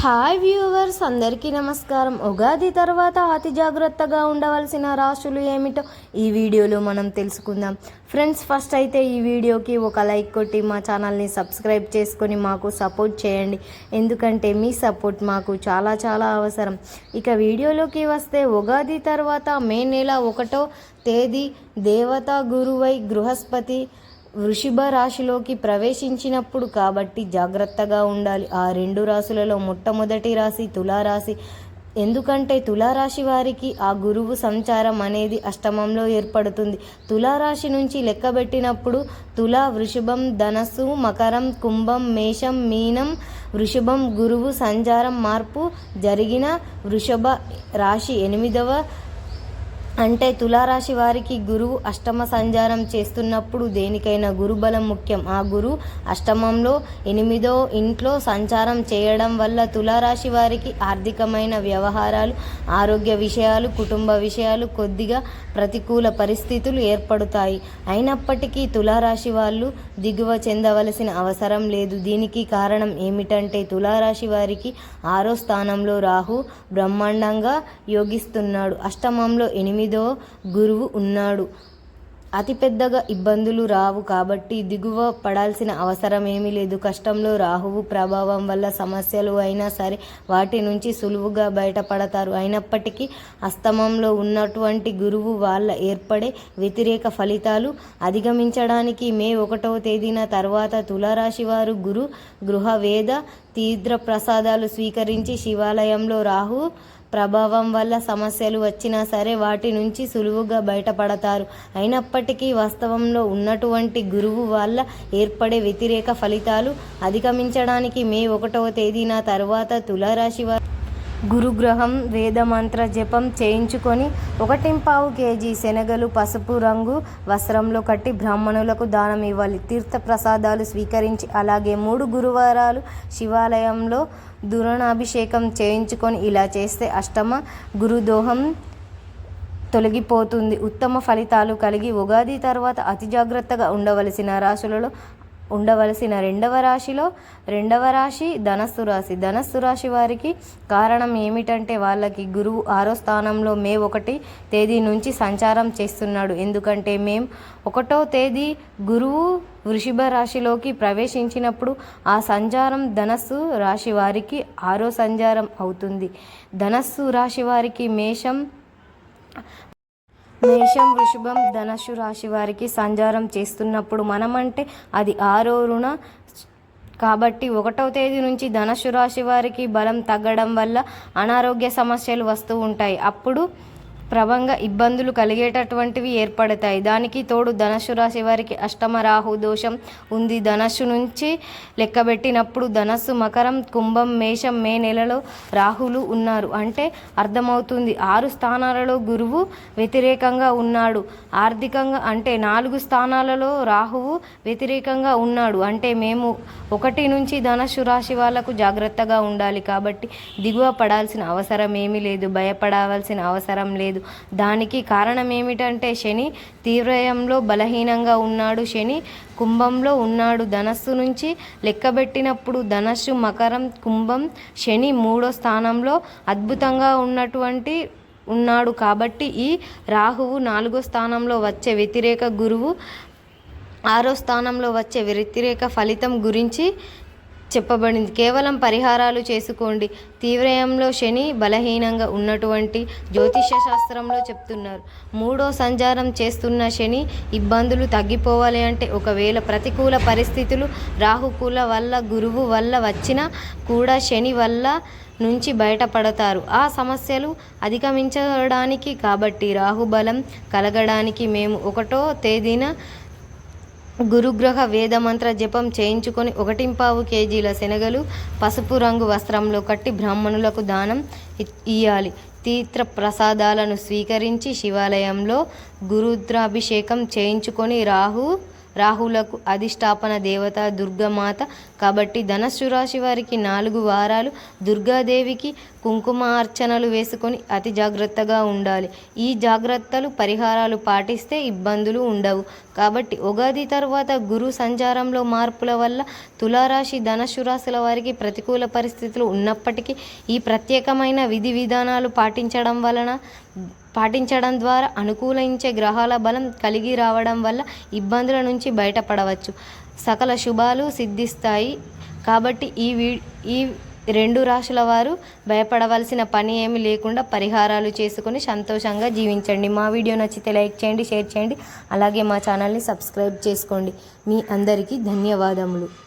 Hi viewers అందరికీ నమస్కారం. ఉగాది తర్వాత అతి జాగ్రత్తగా ఉండవలసిన రాశులు ఏమిటో ఈ వీడియోలో మనం తెలుసుకుందాం. ఫ్రెండ్స్ ఫస్ట్ అయితే ఈ వీడియోకి ఒక లైక్ కొట్టి మా ఛానల్ని సబ్స్క్రైబ్ చేసుకొని మాకు సపోర్ట్ చేయండి. ఎందుకంటే మీ సపోర్ట్ మాకు చాలా చాలా అవసరం. ఇక వీడియోలోకి వస్తే ఉగాది తర్వాత మే నెల ఒకటో తేదీ దేవతా గురువై బృహస్పతి వృషభ రాశిలోకి ప్రవేశించినప్పుడు కాబట్టి జాగ్రత్తగా ఉండాలి. ఆ రెండు రాశులలో మొట్టమొదటి రాశి తులారాశి. ఎందుకంటే తులారాశి వారికి ఆ గురువు సంచారం అనేది అష్టమంలో ఏర్పడుతుంది. తులారాశి నుంచి లెక్కబెట్టినప్పుడు తులా వృషభం ధనస్సు మకరం కుంభం మేషం మీనం వృషభం గురువు సంచారం మార్పు జరిగిన వృషభ రాశి ఎనిమిదవ అంటే తులారాశి వారికి గురువు అష్టమ సంచారం చేస్తున్నప్పుడు దేనికైనా గురుబలం ముఖ్యం. ఆ గురు అష్టమంలో ఎనిమిదో ఇంట్లో సంచారం చేయడం వల్ల తులారాశి వారికి ఆర్థికమైన వ్యవహారాలు ఆరోగ్య విషయాలు కుటుంబ విషయాలు కొద్దిగా ప్రతికూల పరిస్థితులు ఏర్పడతాయి. అయినప్పటికీ తులారాశి వాళ్ళు దిగువ చెందవలసిన అవసరం లేదు. దీనికి కారణం ఏమిటంటే తులారాశి వారికి ఆరో స్థానంలో రాహు బ్రహ్మాండంగా యోగిస్తున్నాడు. అష్టమంలో ఎనిమిది గురువు ఉన్నాడు. అతిపెద్దగా ఇబ్బందులు రావు కాబట్టి దిగువ పడాల్సిన అవసరం ఏమీ లేదు. కష్టంలో రాహువు ప్రభావం వల్ల సమస్యలు అయినా సరే వాటి నుంచి సులువుగా బయటపడతారు. అయినప్పటికీ అస్తమంలో ఉన్నటువంటి గురువు వాళ్ళ ఏర్పడే వ్యతిరేక ఫలితాలు అధిగమించడానికి మే ఒకటవ తేదీన తర్వాత తులారాశి వారు గురు గృహ వేద తీవ్ర ప్రసాదాలు స్వీకరించి శివాలయంలో రాహు ప్రభావం వల్ల సమస్యలు వచ్చినా సరే వాటి నుంచి సులువుగా బయటపడతారు. అయినప్పటికీ వాస్తవంలో ఉన్నటువంటి గురువు వల్ల ఏర్పడే వ్యతిరేక ఫలితాలు అధిగమించడానికి మే ఒకటవ తేదీన తర్వాత తులారాశి వారు గురుగ్రహం వేదమంత్ర జపం చేయించుకొని ఒకటింపావు కేజీ శనగలు పసుపు రంగు వస్త్రంలో కట్టి బ్రాహ్మణులకు దానం ఇవ్వాలి. తీర్థ ప్రసాదాలు స్వీకరించి అలాగే మూడు గురువారాలు శివాలయంలో దురణాభిషేకం చేయించుకొని ఇలా చేస్తే అష్టమ గురుదోహం తొలగిపోతుంది. ఉత్తమ ఫలితాలు కలిగి ఉగాది తర్వాత అతి జాగ్రత్తగా ఉండవలసిన రాశులలో ఉండవలసిన రెండవ రాశిలో రెండవ రాశి ధనస్సు రాశి. ధనస్సు రాశి వారికి కారణం ఏమిటంటే వాళ్ళకి గురువు ఆరో స్థానంలో మే ఒకటి తేదీ నుంచి సంచారం చేస్తున్నాడు. ఎందుకంటే మేం ఒకటో తేదీ గురువు వృషభ రాశిలోకి ప్రవేశించినప్పుడు ఆ సంచారం ధనస్సు రాశి వారికి ఆరో సంచారం అవుతుంది. ధనస్సు రాశి వారికి మేషం మేషం వృషభం ధనస్సు రాశి వారికి సంచారం చేస్తున్నప్పుడు మనమంటే అది ఆరో రుణ. కాబట్టి ఒకటవ తేదీ నుంచి ధనస్సు రాశి వారికి బలం తగ్గడం వల్ల అనారోగ్య సమస్యలు వస్తూ ఉంటాయి. అప్పుడు ప్రభంగా ఇబ్బందులు కలిగేటటువంటివి ఏర్పడతాయి. దానికి తోడు ధనస్సు రాశి వారికి అష్టమ రాహు దోషం ఉంది. ధనస్సు నుంచి లెక్కబెట్టినప్పుడు ధనస్సు మకరం కుంభం మేషం మే నెలలో రాహులు ఉన్నారు. అంటే అర్థమవుతుంది ఆరు స్థానాలలో గురువు వ్యతిరేకంగా ఉన్నాడు. ఆర్థికంగా అంటే నాలుగు స్థానాలలో రాహువు వ్యతిరేకంగా ఉన్నాడు. అంటే మేము ఒకటి నుంచి ధనస్సు రాశి వాళ్ళకు జాగ్రత్తగా ఉండాలి. కాబట్టి దిగువ పడాల్సిన అవసరం ఏమీ లేదు. భయపడవలసిన అవసరం లేదు. లేదు. దానికి కారణం ఏమిటంటే శని తీవ్రయంలో బలహీనంగా ఉన్నాడు. శని కుంభంలో ఉన్నాడు. ధనస్సు నుంచి లెక్కబెట్టినప్పుడు ధనస్సు మకరం కుంభం శని మూడో స్థానంలో అద్భుతంగా ఉన్నటువంటి ఉన్నాడు. కాబట్టి ఈ రాహువు నాలుగో స్థానంలో వచ్చే వ్యతిరేక గురువు ఆరో స్థానంలో వచ్చే వ్యతిరేక ఫలితం గురించి చెప్పబడింది. కేవలం పరిహారాలు చేసుకోండి. తీవ్రయంలో శని బలహీనంగా ఉన్నటువంటి జ్యోతిష శాస్త్రంలో చెప్తున్నారు. మూడో సంచారం చేస్తున్న శని ఇబ్బందులు తగ్గిపోవాలి అంటే ఒకవేళ ప్రతికూల పరిస్థితులు రాహుకుల వల్ల గురువు వల్ల వచ్చినా కూడా శని వల్ల నుంచి బయటపడతారు. ఆ సమస్యలు అధిగమించడానికి కాబట్టి రాహుబలం కలగడానికి మేము ఒకటో తేదీన గురుగ్రహ వేదమంత్ర జపం చేయించుకొని ఒకటింపావు కేజీల శనగలు పసుపు రంగు వస్త్రంలో కట్టి బ్రాహ్మణులకు దానం ఇయ్యాలి తీర్థ ప్రసాదాలను స్వీకరించి శివాలయంలో గురుద్రాభిషేకం చేయించుకొని రాహు రాహులకు అధిష్టాపన దేవత దుర్గమాత. కాబట్టి ధనస్సు రాశి వారికి నాలుగు వారాలు దుర్గాదేవికి కుంకుమ అర్చనలు వేసుకొని అతి జాగ్రత్తగా ఉండాలి. ఈ జాగ్రత్తలు పరిహారాలు పాటిస్తే ఇబ్బందులు ఉండవు. కాబట్టి ఉగాది తర్వాత గురు సంచారంలో మార్పుల వల్ల తులారాశి ధనస్సు రాశుల వారికి ప్రతికూల పరిస్థితులు ఉన్నప్పటికీ ఈ ప్రత్యేకమైన విధి విధానాలు పాటించడం వలన పాటించడం ద్వారా అనుకూలించే గ్రహాల బలం కలిగి రావడం వల్ల ఇబ్బందుల నుంచి బయటపడవచ్చు. సకల శుభాలు సిద్ధిస్తాయి. కాబట్టి ఈ వీ ఈ రెండు రాశుల వారు భయపడవలసిన పని ఏమి లేకుండా పరిహారాలు చేసుకొని సంతోషంగా జీవించండి. మా వీడియో నచ్చితే లైక్ చేయండి షేర్ చేయండి. అలాగే మా ఛానల్ని సబ్స్క్రైబ్ చేసుకోండి. మీ అందరికీ ధన్యవాదములు.